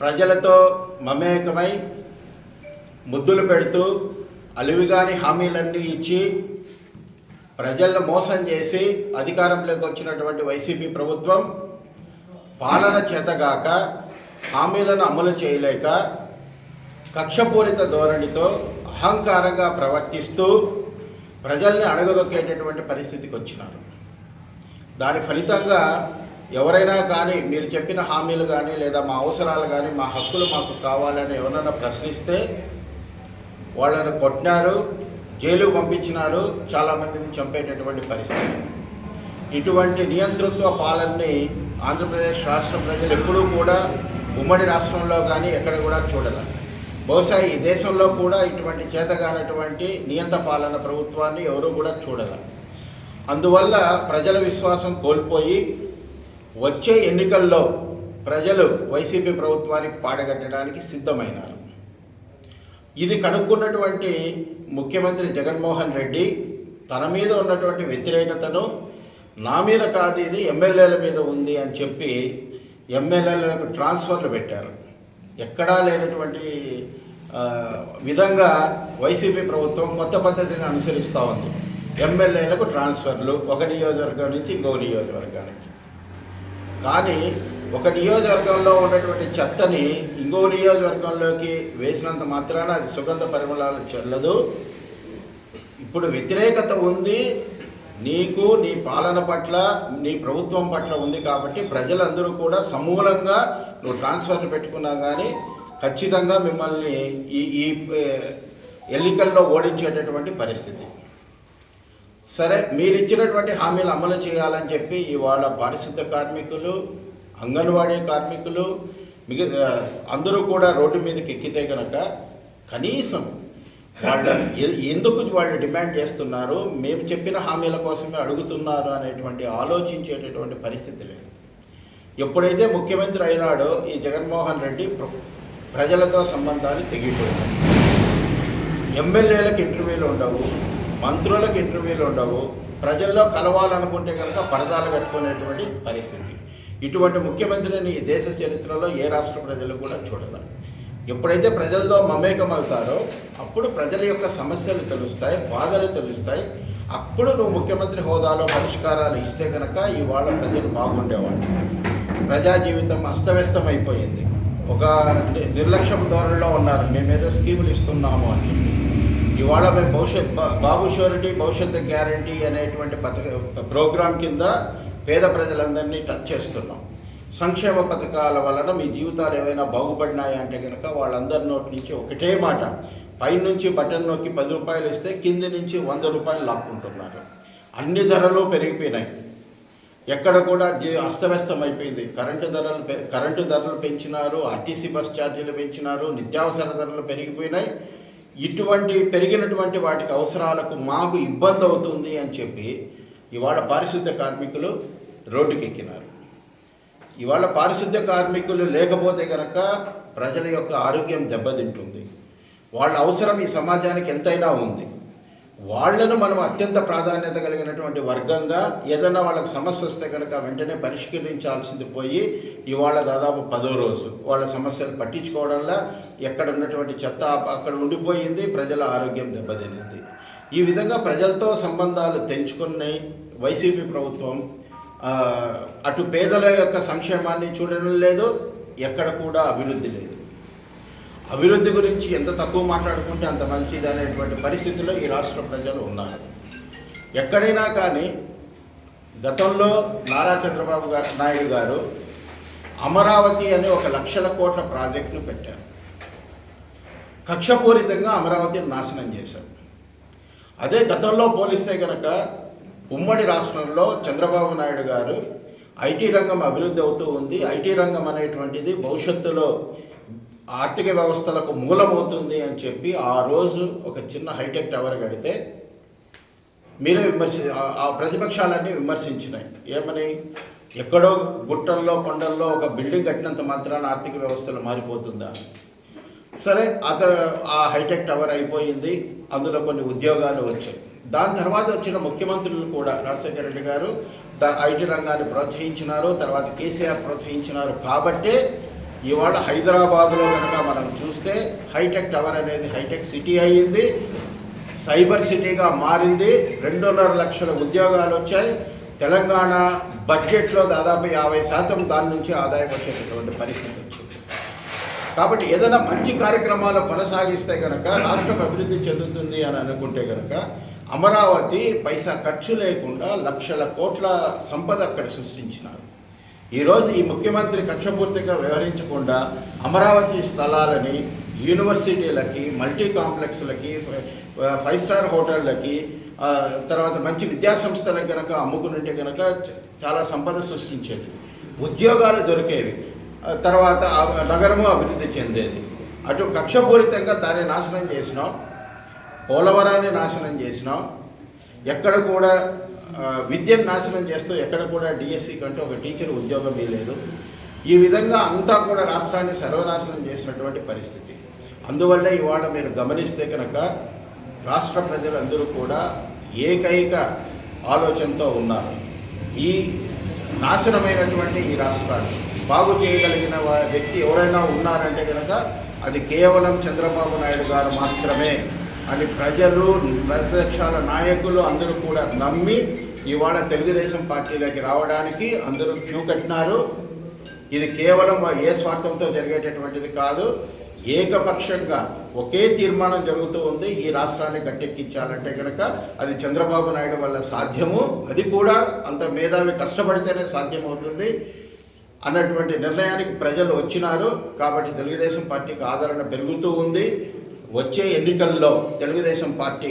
ప్రజలతో మమేకమై ముద్దులు పెడుతూ అలివిగాని హామీలన్నీ ఇచ్చి ప్రజలను మోసం చేసి అధికారంలోకి వచ్చినటువంటి వైసీపీ ప్రభుత్వం పాలన చేతగాక హామీలను అమలు చేయలేక కక్షపూరిత ధోరణితో అహంకారంగా ప్రవర్తిస్తూ ప్రజల్ని అణగదొక్కేటటువంటి పరిస్థితికి వచ్చినారు. దాని ఫలితంగా ఎవరైనా కానీ మీరు చెప్పిన హామీలు కానీ లేదా మా అవసరాలు కానీ మా హక్కులు మాకు కావాలని ఎవరైనా ప్రశ్నిస్తే వాళ్ళని కొట్టినారు జైలు పంపించినారు చాలామందిని చంపేటటువంటి పరిస్థితి. ఇటువంటి నియంతృత్వ పాలనని ఆంధ్రప్రదేశ్ రాష్ట్ర ప్రజలు ఎప్పుడూ కూడా ఉమ్మడి రాష్ట్రంలో కానీ ఎక్కడ కూడా చూడలేదు బహుశా ఈ దేశంలో కూడా ఇటువంటి చేతగానటువంటి నియంత పాలన ప్రభుత్వాన్ని ఎవరూ కూడా చూడలేదు అందువల్ల ప్రజల విశ్వాసం కోల్పోయి వచ్చే ఎన్నికల్లో ప్రజలు వైసీపీ ప్రభుత్వానికి పాడగట్టడానికి సిద్ధమైనారు. ఇది కనుక్కున్నటువంటి ముఖ్యమంత్రి జగన్మోహన్ రెడ్డి తన మీద ఉన్నటువంటి వ్యతిరేకతను నా మీద కాదు ఇది ఎమ్మెల్యేల మీద ఉంది అని చెప్పి ఎమ్మెల్యేలకు ట్రాన్స్ఫర్లు పెట్టారు. ఎక్కడా లేనటువంటి విధంగా వైసీపీ ప్రభుత్వం కొత్త పద్ధతిని అనుసరిస్తూ ఉంది. ఎమ్మెల్యేలకు ట్రాన్స్ఫర్లు ఒక నియోజకవర్గం నుంచి ఇంకో నియోజకవర్గానికి. కానీ ఒక నియోజకవర్గంలో ఉన్నటువంటి చెత్తని ఇంకో నియోజకవర్గంలోకి వేసినంత మాత్రాన అది సుగంధ పరిమళాలు చెల్లదు. ఇప్పుడు వ్యతిరేకత ఉంది. నీకు నీ పాలన పట్ల నీ ప్రభుత్వం పట్ల ఉంది కాబట్టి ప్రజలందరూ కూడా సమూలంగా నువ్వు ట్రాన్స్ఫర్లు పెట్టుకున్నా కానీ ఖచ్చితంగా మిమ్మల్ని ఈ ఈ ఎన్నికల్లో ఓడించేటటువంటి పరిస్థితి. సరే మీరు ఇచ్చినటువంటి హామీలు అమలు చేయాలని చెప్పి ఇవాళ పారిశుద్ధ కార్మికులు అంగన్వాడీ కార్మికులు మిగ అందరూ కూడా రోడ్డు మీదకి ఎక్కితే కనుక కనీసం వాళ్ళ ఎందుకు వాళ్ళు డిమాండ్ చేస్తున్నారు మేము చెప్పిన హామీల కోసమే అడుగుతున్నారు అనేటువంటి ఆలోచించేటటువంటి పరిస్థితి లేదు. ఎప్పుడైతే ముఖ్యమంత్రి అయినాడో ఈ జగన్మోహన్ రెడ్డి ప్ర- ప్రజలతో సంబంధాలు తెగిపోయినాయి. ఎమ్మెల్యేలకు ఇంటర్వ్యూలు ఉండవు మంత్రులకు ఇంటర్వ్యూలు ఉండవు. ప్రజల్లో కలవాలనుకుంటే కనుక పరదాలు కట్టుకునేటువంటి పరిస్థితి. ఇటువంటి ముఖ్యమంత్రిని ఈ దేశ చరిత్రలో ఏ రాష్ట్ర ప్రజలు కూడా చూడరు. ఎప్పుడైతే ప్రజలతో మమేకం అవుతారో అప్పుడు ప్రజల యొక్క సమస్యలు తెలుస్తాయి బాధలు తెలుస్తాయి. అప్పుడు నువ్వు ముఖ్యమంత్రి హోదాలో పరిష్కారాలు ఇస్తే కనుక ఇవాళ ప్రజలు బాగుండేవాళ్ళు. ప్రజా జీవితం అస్తవ్యస్తం అయిపోయింది ఒక నిర్లక్ష్యపు ధోరణిలో ఉన్నారు. మేమేదో స్కీములు ఇస్తున్నాము అని ఇవాళ మేము భవిష్యత్ బాబు షూరిటీ భవిష్యత్తు గ్యారంటీ అనేటువంటి పథక ప్రోగ్రాం కింద పేద ప్రజలందరినీ టచ్ చేస్తున్నాం. సంక్షేమ పథకాల వలన మీ జీవితాలు ఏవైనా బాగుపడినాయా అంటే కనుక వాళ్ళందరి నోటి నుంచి ఒకటే మాట. పైనుంచి బటన్ నొక్కి పది రూపాయలు ఇస్తే కింది నుంచి వంద రూపాయలు లాక్కుంటున్నారు. అన్ని ధరలు పెరిగిపోయినాయి. ఎక్కడ కూడా అస్తవ్యస్తం అయిపోయింది కరెంటు ధరలు పె- కరెంటు ధరలు పెంచినారు ఆర్టీసీ బస్ ఛార్జీలు పెంచినారు నిత్యావసర ధరలు పెరిగిపోయినాయి. ఇటువంటి పెరిగినటువంటి వాటికి అవసరాలకు మాకు ఇబ్బంది అవుతుంది అని చెప్పి ఇవాళ పారిశుద్ధ్య కార్మికులు రోడ్డుకెక్కినారు. ఇవాళ పారిశుద్ధ్య కార్మికులు లేకపోతే కనుక ప్రజల యొక్క ఆరోగ్యం దెబ్బతింటుంది. వాళ్ళ అవసరం ఈ సమాజానికి ఎంతైనా ఉంది. వాళ్ళను మనం అత్యంత ప్రాధాన్యత కలిగినటువంటి వర్గంగా ఏదైనా వాళ్ళకి సమస్య వస్తే కనుక వెంటనే పరిష్కరించాల్సింది పోయి ఇవాళ దాదాపు పదో రోజు వాళ్ళ సమస్యలు పట్టించుకోవడంలో ఎక్కడ ఉన్నటువంటి చెత్త అక్కడ ఉండిపోయింది ప్రజల ఆరోగ్యం దెబ్బతినింది. ఈ విధంగా ప్రజలతో సంబంధాలు తెంచుకుని వైసీపీ ప్రభుత్వం. అటు పేదల యొక్క సంక్షేమాన్ని చూడడం లేదు ఎక్కడ కూడా అభివృద్ధి లేదు. అభివృద్ధి గురించి ఎంత తక్కువ మాట్లాడుకుంటే అంత మంచిది అనేటువంటి పరిస్థితిలో ఈ రాష్ట్ర ప్రజలు ఉన్నారు. ఎక్కడైనా కానీ గతంలో నారా చంద్రబాబు గారు నాయుడు గారు అమరావతి అనే ఒక లక్షల కోట్ల ప్రాజెక్టును పెట్టారు. కక్షపూరితంగా అమరావతిని నాశనం చేశారు. అదే గతంలో పోలిస్తే కనుక ఉమ్మడి రాష్ట్రంలో చంద్రబాబు నాయుడు గారు ఐటీ రంగం అభివృద్ధి అవుతూ ఉంది. ఐటీ రంగం అనేటువంటిది భవిష్యత్తులో ఆర్థిక వ్యవస్థలకు మూలమవుతుంది అని చెప్పి ఆ రోజు ఒక చిన్న హైటెక్ టవర్ కడితే మీరే విమర్శి ఆ- ప్రతిపక్షాలన్నీ విమర్శించినాయి. ఏమని? ఎక్కడో గుట్టల్లో కొండల్లో ఒక బిల్డింగ్ కట్టినంత మాత్రాన ఆర్థిక వ్యవస్థలు మారిపోతుందా? సరే అత ఆ హైటెక్ టవర్ అయిపోయింది. అందులో కొన్ని ఉద్యోగాలు వచ్చాయి. దాని తర్వాత వచ్చిన ముఖ్యమంత్రులు కూడా రాజశేఖర రెడ్డి గారు ఐటీ రంగాన్ని ప్రోత్సహించినారు. తర్వాత కేసీఆర్ ప్రోత్సహించినారు. కాబట్టే ఇవాళ హైదరాబాద్లో కనుక మనం చూస్తే హైటెక్ టవర్ అనేది హైటెక్ సిటీ అయ్యింది. సైబర్ సిటీగా మారింది. రెండున్నర లక్షల ఉద్యోగాలు వచ్చాయి. తెలంగాణ బడ్జెట్లో దాదాపు యాభై శాతం దాని నుంచి ఆదాయం వచ్చేటటువంటి పరిస్థితి వచ్చింది. కాబట్టి ఏదైనా మంచి కార్యక్రమాలు కొనసాగిస్తే కనుక రాష్ట్రం అభివృద్ధి చెందుతుంది అని అనుకుంటే కనుక అమరావతి పైసా ఖర్చు లేకుండా లక్షల కోట్ల సంపద అక్కడ సృష్టించినారు. ఈరోజు ఈ ముఖ్యమంత్రి కక్షపూర్తిగా వ్యవహరించకుండా అమరావతి స్థలాలని యూనివర్సిటీలకి మల్టీ కాంప్లెక్స్లకి ఫైవ్ స్టార్ హోటళ్ళకి తర్వాత మంచి విద్యాసంస్థలకు కనుక అమ్ముకునుంటే కనుక చాలా సంపద సృష్టించేది. ఉద్యోగాలు దొరికేవి. తర్వాత నగరము అభివృద్ధి చెందేది. అటు కక్షపూరితంగా దాన్ని నాశనం చేసినాం. పోలవరాన్ని నాశనం చేసినాం. ఎక్కడ కూడా విద్యను నాశనం చేస్తూ ఎక్కడ కూడా డిఎస్సి కంటే ఒక టీచర్ ఉద్యోగం ఇవ్వలేదు ఈ విధంగా అంతా కూడా రాష్ట్రాన్ని సర్వనాశనం చేసినటువంటి పరిస్థితి. అందువల్ల ఇవాళ మీరు గమనిస్తే కనుక రాష్ట్ర ప్రజలందరూ కూడా ఏకైక ఆలోచనతో ఉన్నారు. ఈ నాశనమైనటువంటి ఈ రాష్ట్రాన్ని బాగు చేయగలిగిన వ్యక్తి ఎవరైనా ఉన్నారంటే కనుక అది కేవలం చంద్రబాబు నాయుడు గారు మాత్రమే. అని ప్రజలు ప్రతిపక్షాల నాయకులు అందరూ కూడా నమ్మి ఇవాళ తెలుగుదేశం పార్టీలోకి రావడానికి అందరూ క్యూ కట్టినారు. ఇది కేవలం ఏ స్వార్థంతో జరిగేటటువంటిది కాదు. ఏకపక్షంగా ఒకే తీర్మానం జరుగుతూ ఉంది. ఈ రాష్ట్రాన్ని గట్టెక్కించాలంటే కనుక అది చంద్రబాబు నాయుడు వల్ల సాధ్యము. అది కూడా అంత మేధావి కష్టపడితేనే సాధ్యమవుతుంది అన్నటువంటి నిర్ణయానికి ప్రజలు వచ్చినారు. కాబట్టి తెలుగుదేశం పార్టీకి ఆదరణ పెరుగుతూ ఉంది. వచ్చే ఎన్నికల్లో తెలుగుదేశం పార్టీ